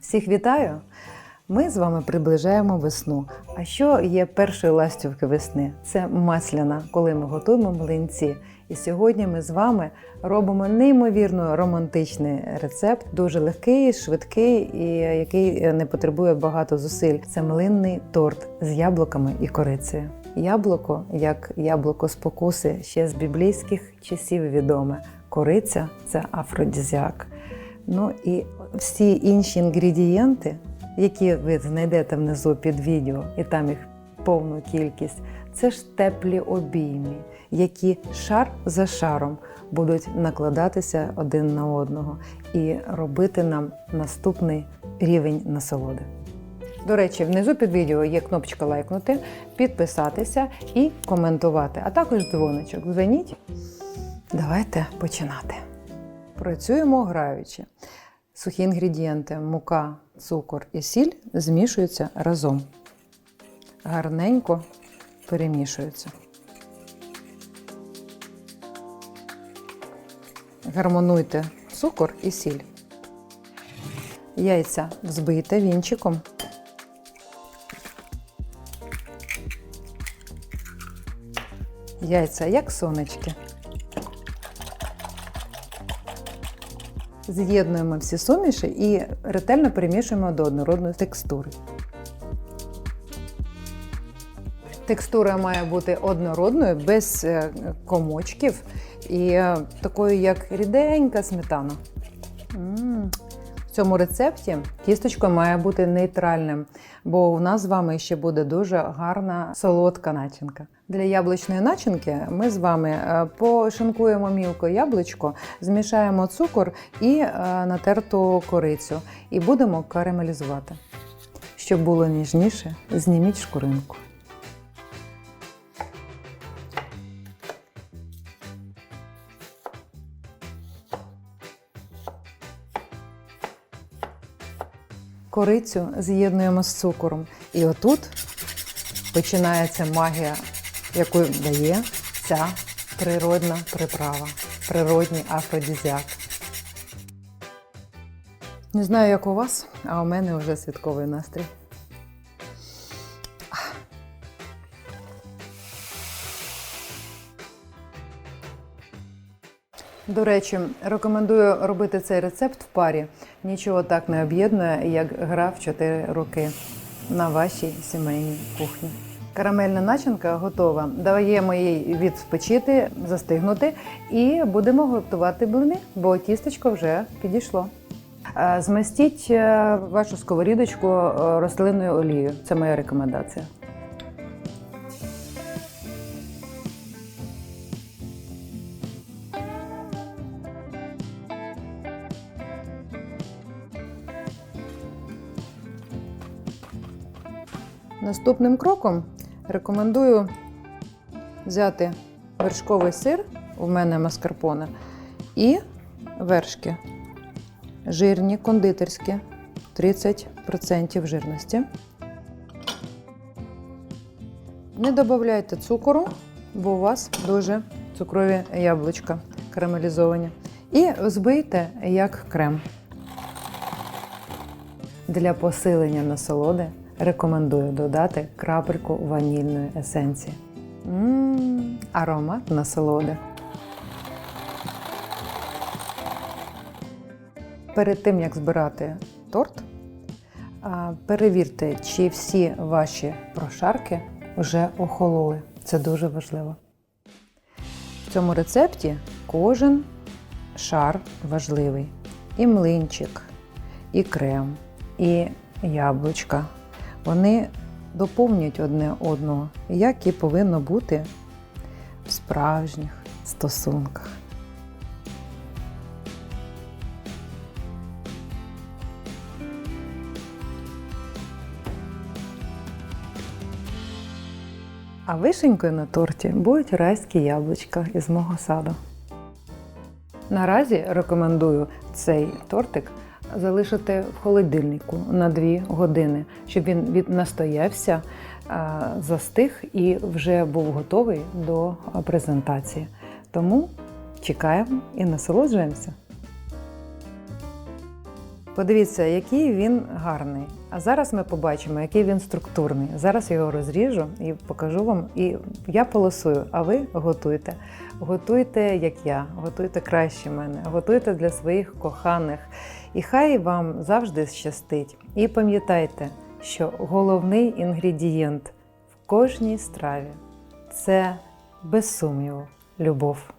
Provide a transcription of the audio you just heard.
Всіх вітаю! Ми з вами приближаємо весну. А що є першою ластівки весни? Це масляна, коли ми готуємо млинці. І сьогодні ми з вами робимо неймовірно романтичний рецепт, дуже легкий, швидкий і який не потребує багато зусиль. Це млинний торт з яблуками і корицею. Яблуко, як яблуко спокуси, ще з біблійських часів відоме. Кориця це афродізіак. Ну і всі інші інгредієнти, які ви знайдете внизу під відео, і там їх повну кількість, це ж теплі обійми, які шар за шаром будуть накладатися один на одного і робити нам наступний рівень насолоди. До речі, внизу під відео є кнопочка лайкнути, підписатися і коментувати, а також дзвоничок. Дзвоніть. Давайте починати. Працюємо граючи. Сухі інгредієнти, мука, цукор і сіль змішуються разом. Гарненько перемішуються. Гармонуйте цукор і сіль. Яйця взбийте вінчиком. Яйця як сонечки. З'єднуємо всі суміші і ретельно перемішуємо до однородної текстури. Текстура має бути однородною, без е, комочків і е, такою, як ріденька сметана. Цьому рецепті тісточко має бути нейтральним, бо у нас з вами ще буде дуже гарна солодка начинка. Для яблучної начинки ми з вами е, пошинкуємо мілко яблучко, змішаємо цукор і е, натерту корицю і будемо карамелізувати. Щоб було ніжніше, зніміть шкуринку. Корицю з'єднуємо з цукором. І отут починається магія, яку дає ця природна приправа, природній афродізіак. Не знаю, як у вас, а у мене вже святковий настрій. До речі, рекомендую робити цей рецепт в парі. Нічого так не об'єднує, як гра в 4 роки на вашій сімейній кухні. Карамельна начинка готова. Даємо їй відпочити, застигнути і будемо готувати блини, бо тістечко вже підійшло. Е, Змастіть е, вашу сковорідочку е, рослинною олією. Це моя рекомендація. Наступним кроком рекомендую взяти вершковий сир, у мене маскарпоне, і вершки. Жирні, кондитерські, 30% жирності. Не додавайте цукору, бо у вас дуже цукрові яблучка карамелізовані. І збийте як крем. Для посилення насолоди рекомендую додати крапельку ванільної есенції. Мм, аромат насолоди. Перед тим, як збирати торт, перевірте, чи всі ваші прошарки вже охололи. Це дуже важливо. В цьому рецепті кожен шар важливий. І млинчик, і крем, і яблучка. Вони доповнюють одне одного, як і повинно бути в справжніх стосунках. А вишенькою на торті будуть райські яблучка із мого саду. Наразі рекомендую цей тортик залишити в холодильнику на 2 години, щоб він настоявся, застиг і вже був готовий до презентації. Тому чекаємо і насолоджуємося. Подивіться, який він гарний. А зараз ми побачимо, який він структурний. Зараз його розріжу і покажу вам. І я полосую, а ви готуйте. Готуйте, як я, готуйте краще мене, готуйте для своїх коханих. І хай вам завжди щастить. І пам'ятайте, що головний інгредієнт в кожній страві це без сумніву любов.